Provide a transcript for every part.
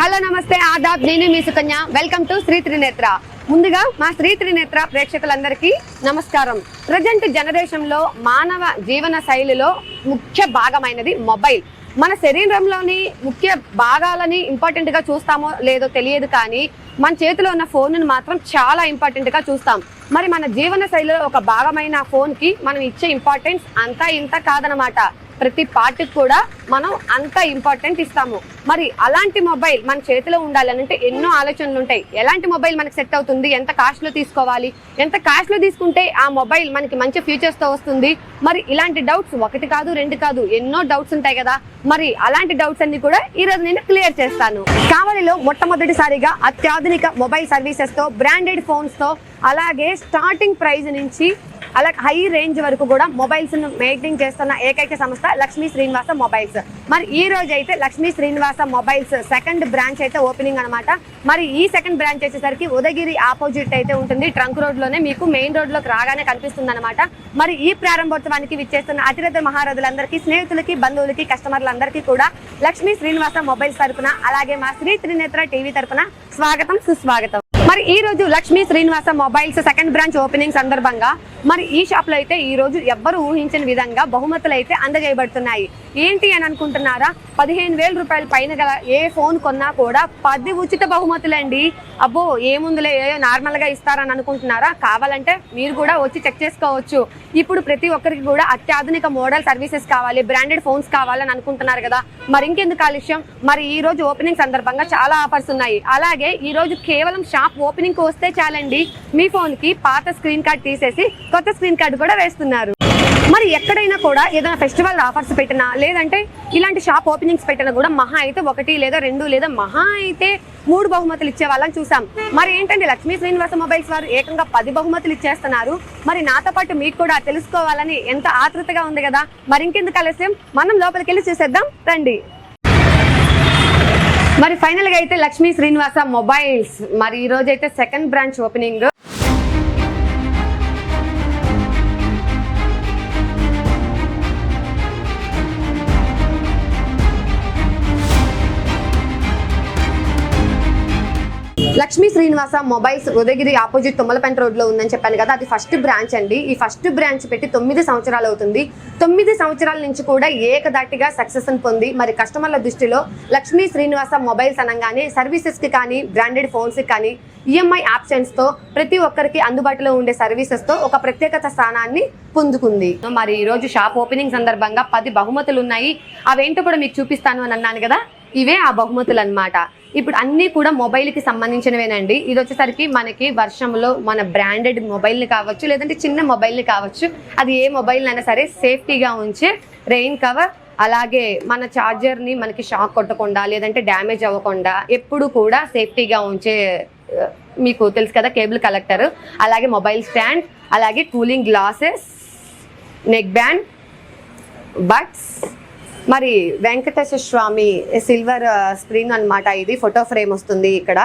Hello నమస్తే ఆదాబ్. నేను మీ Sukanya. Welcome to Sri Trinetra. ముందుగా మా శ్రీ త్రినేత్ర ప్రేక్షకులందరికీ నమస్కారం. ప్రజెంట్ జనరేషన్లో మానవ జీవన శైలిలో ముఖ్య భాగమైనది మొబైల్. మన శరీరంలోని ముఖ్య భాగాలని ఇంపార్టెంట్గా చూస్తామో లేదో తెలియదు కానీ మన చేతిలో ఉన్న ఫోన్ను మాత్రం చాలా ఇంపార్టెంట్గా చూస్తాం. మరి మన జీవన శైలిలో ఒక భాగమైన ఫోన్కి మనం ఇచ్చే ఇంపార్టెన్స్ అంతా ఇంత కాదనమాట. ప్రతి పార్ట్కి కూడా మనం అంత ఇంపార్టెంట్ ఇస్తాము. మరి అలాంటి మొబైల్ మన చేతిలో ఉండాలంటే ఎన్నో ఆలోచనలు ఉంటాయి. ఎలాంటి మొబైల్ మనకి సెట్ అవుతుంది? ఎంత కాస్ట్లో తీసుకోవాలి? ఎంత కాస్ట్లో తీసుకుంటే ఆ మొబైల్ మనకి మంచి ఫీచర్స్తో వస్తుంది? మరి ఇలాంటి డౌట్స్ ఒకటి కాదు రెండు కాదు ఎన్నో డౌట్స్ ఉంటాయి కదా. మరి అలాంటి డౌట్స్ అన్ని కూడా ఈ రోజు నేను క్లియర్ చేస్తాను. కావలిలో మొట్టమొదటిసారిగా అత్యాధునిక మొబైల్ సర్వీసెస్తో బ్రాండెడ్ ఫోన్స్తో అలాగే స్టార్టింగ్ ప్రైస్ నుంచి అలాగే హై రేంజ్ వరకు కూడా మొబైల్స్ను మెయింటైన్ చేస్తున్న ఏకైక సంస్థ లక్ష్మీ శ్రీనివాస మొబైల్స్. మరి ఈ రోజు అయితే Lakshmi Srinivasa mobiles second branch అయితే ఓపెనింగ్ అనమాట మరి ఈ సెకండ్ బ్రాంచ్ వచ్చేసరికి ఉదగిరి ఆపోజిట్ అయితే ఉంటుంది. ట్రంక్ రోడ్లోనే మీకు మెయిన్ రోడ్లోకి రాగానే కనిపిస్తుంది అనమాట మరి ఈ ప్రారంభోత్సవానికి విచ్చేస్తున్న అతిరథ మహారథులందరికీ స్నేహితులకి బంధువులకి కస్టమర్లందరికీ కూడా లక్ష్మీ శ్రీనివాస మొబైల్స్ తరపున అలాగే మా శ్రీ త్రినేత్ర టీవీ తరపున స్వాగతం సుస్వాగతం. మరి ఈ రోజు Lakshmi Srinivasa mobiles second branch opening సందర్భంగా మరి ఈ షాప్లో అయితే ఈ రోజు ఎవ్వరు ఊహించిన విధంగా బహుమతులు అయితే అందజేయబడుతున్నాయి. ఏంటి అని అనుకుంటున్నారా? పదిహేను వేల రూపాయల పైన గల ఏ ఫోన్ కొన్నా కూడా పది ఉచిత బహుమతులండి. అబ్బో ఏముందిలే ఏ నార్మల్గా ఇస్తారని అనుకుంటున్నారా? కావాలంటే మీరు కూడా వచ్చి చెక్ చేసుకోవచ్చు. ఇప్పుడు ప్రతి ఒక్కరికి కూడా అత్యాధునిక మోడల్ సర్వీసెస్ కావాలి బ్రాండెడ్ ఫోన్స్ కావాలని అనుకుంటున్నారు కదా. మరి ఇంకెందుకు ఆలస్యం? మరి ఈ రోజు ఓపెనింగ్ సందర్భంగా చాలా ఆఫర్స్ ఉన్నాయి. అలాగే ఈ రోజు కేవలం షాప్ ఓపెనింగ్ వస్తే చాలండి. మీ ఫోన్కి పాత స్క్రీన్ కార్డ్ తీసేసి కొత్త స్క్రీన్ కార్డ్ కూడా వేస్తున్నారు. మరి ఎక్కడైనా కూడా ఏదైనా ఫెస్టివల్ ఆఫర్స్ పెట్టినా లేదంటే ఇలాంటి షాప్ ఓపెనింగ్స్ పెట్టినా కూడా మహా అయితే ఒకటి లేదా రెండు లేదా మహా అయితే మూడు బహుమతులు ఇచ్చే వాళ్ళని చూసాం. మరి ఏంటంటే లక్ష్మీ శ్రీనివాస మొబైల్స్ వారు ఏకంగా పది బహుమతులు ఇచ్చేస్తున్నారు. మరి నాతో పాటు మీకు కూడా తెలుసుకోవాలని ఎంత ఆతృతగా ఉంది కదా. మరి ఇంకెందుకు ఆలస్యం? మనం లోపలికి వెళ్ళి చూసేద్దాం. రండి. మరి ఫైనల్గా అయితే లక్ష్మీ శ్రీనివాస మొబైల్స్. మరి ఈ రోజు అయితే second branch opening Lakshmi Srinivasa mobiles Udayagiri opposite Tummalapenta రోడ్లో ఉందని చెప్పాను కదా అది ఫస్ట్ బ్రాంచ్ అండి. ఈ ఫస్ట్ బ్రాంచ్ పెట్టి తొమ్మిది సంవత్సరాలు అవుతుంది. తొమ్మిది సంవత్సరాల నుంచి కూడా ఏకదాటిగా సక్సెస్ పొంది మరి కస్టమర్ల దృష్టిలో లక్ష్మీ శ్రీనివాస మొబైల్స్ అనగానే సర్వీసెస్కి కానీ బ్రాండెడ్ ఫోన్స్కి కానీ ఈఎంఐ ఆప్షన్స్తో ప్రతి ఒక్కరికి అందుబాటులో ఉండే సర్వీసెస్తో ఒక ప్రత్యేకత స్థానాన్ని పొందుకుంది. మరి ఈ రోజు షాప్ ఓపెనింగ్ సందర్భంగా పది బహుమతులు ఉన్నాయి. అవేంటో కూడా మీకు చూపిస్తాను అని అన్నాను కదా ఇవే ఆ బహుమతులు అన్నమాట. ఇప్పుడు అన్నీ కూడా మొబైల్కి సంబంధించినవేనండి. ఇది వచ్చేసరికి మనకి వర్షంలో మన బ్రాండెడ్ మొబైల్ని కావచ్చు లేదంటే చిన్న మొబైల్ని కావచ్చు. అది ఏ మొబైల్ అయినా సరే సేఫ్టీగా ఉంచే రెయిన్ కవర్ అలాగే మన ఛార్జర్ని మనకి షాక్ కొట్టకుండా లేదంటే డ్యామేజ్ అవ్వకుండా ఎప్పుడు కూడా సేఫ్టీగా ఉంచే మీకు తెలుసు కదా కేబుల్ కలెక్టర్ అలాగే మొబైల్ స్టాండ్ అలాగే cooling glasses neck band buds మరి వెంకటేశ్వర స్వామి సిల్వర్ స్క్రీన్ అన్నమాట. ఇది ఫోటో ఫ్రేమ్ వస్తుంది ఇక్కడ.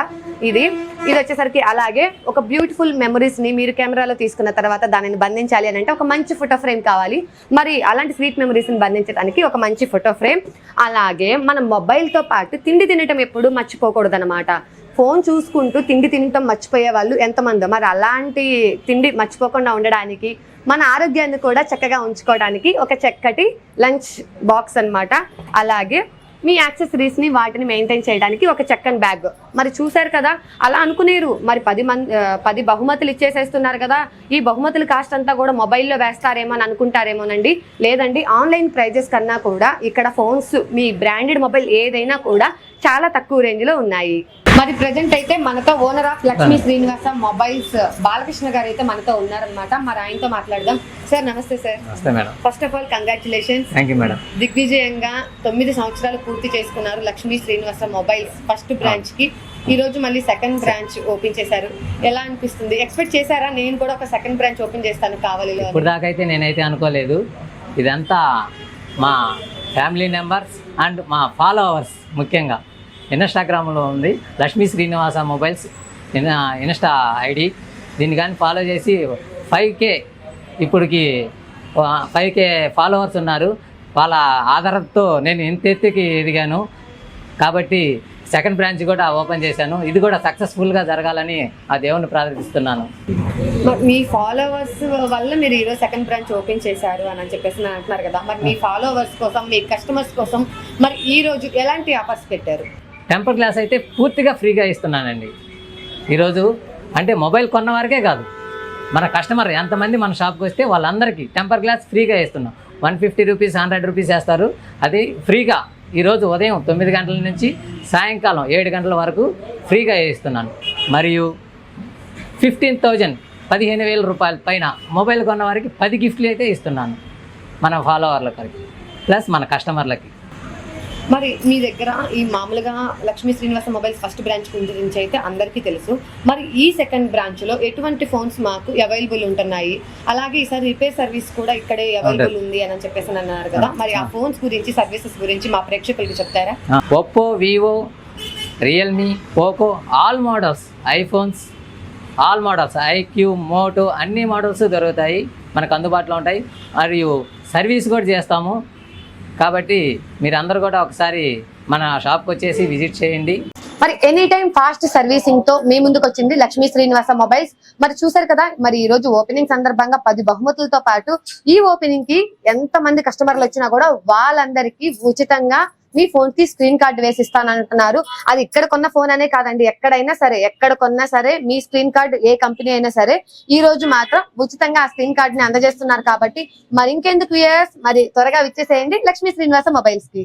ఇది ఇది వచ్చేసరికి అలాగే ఒక బ్యూటిఫుల్ మెమరీస్ని మీరు కెమెరాలో తీసుకున్న తర్వాత దానిని బంధించాలి అని అంటే ఒక మంచి ఫోటో ఫ్రేమ్ కావాలి. మరి అలాంటి స్వీట్ మెమరీస్ని బంధించడానికి ఒక మంచి ఫోటో ఫ్రేమ్. అలాగే మన మొబైల్తో పాటు తిండి తినటం ఎప్పుడు మర్చిపోకూడదు అనమాట ఫోన్ చూసుకుంటూ తిండి తినటం మర్చిపోయే వాళ్ళు ఎంతమందో. మరి అలాంటి తిండి మర్చిపోకుండా ఉండడానికి మన ఆరోగ్యాన్ని కూడా చక్కగా ఉంచుకోవడానికి ఒక చక్కటి లంచ్ బాక్స్ అన్నమాట. అలాగే మీ యాక్సెసరీస్ని వాటిని మెయింటైన్ చేయడానికి ఒక చక్కని బ్యాగ్. మరి చూశారు కదా అలా అనుకునేరు. మరి పది మంది పది బహుమతులు ఇచ్చేసేస్తున్నారు కదా ఈ బహుమతుల కాస్ట్ అంతా కూడా మొబైల్లో వేస్తారేమో అని అనుకుంటారేమోనండి. లేదండి ఆన్లైన్ ప్రైజెస్ కన్నా కూడా ఇక్కడ ఫోన్స్ మీ బ్రాండెడ్ మొబైల్ ఏదైనా కూడా చాలా తక్కువ రేంజ్లో ఉన్నాయి. మరి ప్రజెంట్ అయితే మనతో owner of Lakshmi Srinivasa mobiles Balakrishna గారు అయితే మనతో ఉన్నారనమాట మరి ఆయనతో మాట్లాడదాం. సార్ నమస్తే సార్ నమస్తే madam. First of all congratulations thank you madam దిగ్విజయంగా తొమ్మిది సంవత్సరాలు పూర్తి చేసుకున్నారు లక్ష్మీ శ్రీనివాస మొబైల్స్ ఫస్ట్ బ్రాంచ్కి. ఈ రోజు మళ్ళీ సెకండ్ బ్రాంచ్ ఓపెన్ చేశారు. ఎలా అనిపిస్తుంది? ఎక్స్పెక్ట్ చేశారా? నేను కూడా ఒక సెకండ్ బ్రాంచ్ ఓపెన్ చేస్తాను కావాలిలో అని. ఇప్పుడు దాకా అయితే నేనైతే అనుకోలేదు. ఇదంతా మా ఫ్యామిలీ మెంబర్స్ అండ్ మా ఫాలోవర్స్ ముఖ్యంగా. ఇన్స్టాగ్రామ్లో ఉంది. Lakshmi Srinivasa mobiles. In- insta ID. దీన్ని కానీ ఫాలో చేసి ఫైవ్ కే ఇప్పటికి ఫైవ్ కే ఫాలోవర్స్ ఉన్నారు. వాళ్ళ ఆధారంతో నేను ఇంత ఎత్తుకి ఎదిగాను. కాబట్టి సెకండ్ బ్రాంచ్ కూడా ఓపెన్ చేశాను. ఇది కూడా సక్సెస్ఫుల్గా జరగాలని ఆ దేవుని ప్రార్థిస్తున్నాను. మీ ఫాలోవర్స్ వల్ల మీరు ఈరోజు సెకండ్ బ్రాంచ్ ఓపెన్ చేశారు అని చెప్పేసి నేను అంటున్నారు కదా. మరి మీ ఫాలోవర్స్ కోసం మీ కస్టమర్స్ కోసం మరి ఈ రోజు ఎలాంటి ఆఫర్స్ పెట్టారు? టెంపర్ గ్లాస్ అయితే పూర్తిగా ఫ్రీగా ఇస్తున్నానండి. ఈరోజు అంటే మొబైల్ కొన్న వారికే కాదు. మన కస్టమర్ ఎంతమంది మన షాప్కి వస్తే వాళ్ళందరికీ టెంపర్ గ్లాస్ ఫ్రీగా ఇస్తున్నాం. One fifty rupees hundred rupees వేస్తారు. అది ఫ్రీగా ఈరోజు ఉదయం తొమ్మిది గంటల నుంచి సాయంకాలం ఏడు గంటల వరకు ఫ్రీగా ఇస్తున్నాను. మరియు ఫిఫ్టీన్ థౌజండ్ పదిహేను వేల రూపాయల పైన మొబైల్ కొన్న వారికి పది గిఫ్ట్లు అయితే ఇస్తున్నాను. మన ఫాలోవర్లకి ప్లస్ మన కస్టమర్లకి. మరి మీ దగ్గర ఈ మామూలుగా Lakshmi Srinivasa mobiles first branch గురించి అయితే అందరికీ తెలుసు. మరి ఈ సెకండ్ బ్రాంచ్లో ఎటువంటి ఫోన్స్ మాకు అవైలబుల్ ఉంటున్నాయి? అలాగే ఈసారి రిపేర్ సర్వీస్ కూడా ఇక్కడే అవైలబుల్ ఉంది అని చెప్పేసి అని అన్నారు కదా. మరి ఆ ఫోన్స్ గురించి సర్వీసెస్ గురించి మా ప్రేక్షకులకి చెప్తారా? Oppo Vivo Realme Poco all models iPhones all models iQOO Moto అన్ని మోడల్స్ దొరుకుతాయి. మనకు అందుబాటులో ఉంటాయి. మరియు సర్వీస్ కూడా చేస్తాము. కాబట్టి మీరందరూ కూడా ఒకసారి మన షాప్కి వచ్చేసి విజిట్ చేయండి. మరి ఎనీ టైం ఫాస్ట్ సర్వీసింగ్తో మీ ముందుకు వచ్చింది లక్ష్మీ శ్రీనివాస మొబైల్స్ మరి చూసారు కదా మరి ఈ రోజు ఓపెనింగ్ సందర్భంగా పది బహుమతులతో పాటు ఈ ఓపెనింగ్కి ఎంత మంది కస్టమర్లు వచ్చినా కూడా వాళ్ళందరికీ ఉచితంగా మీ ఫోన్కి స్క్రీన్ కార్డ్ వేసి ఇస్తానంటున్నారు అది ఇక్కడ కొన్న ఫోన్ అనే కాదండి. ఎక్కడైనా సరే ఎక్కడ కొన్నా సరే మీ స్క్రీన్ కార్డ్ ఏ కంపెనీ అయినా సరే ఈ రోజు మాత్రం ఉచితంగా ఆ స్క్రీన్ కార్డ్ని అందజేస్తున్నారు కాబట్టి మరి ఇంకెందుకు మరి త్వరగా విచ్చేసేయండి లక్ష్మీ శ్రీనివాస మొబైల్స్కి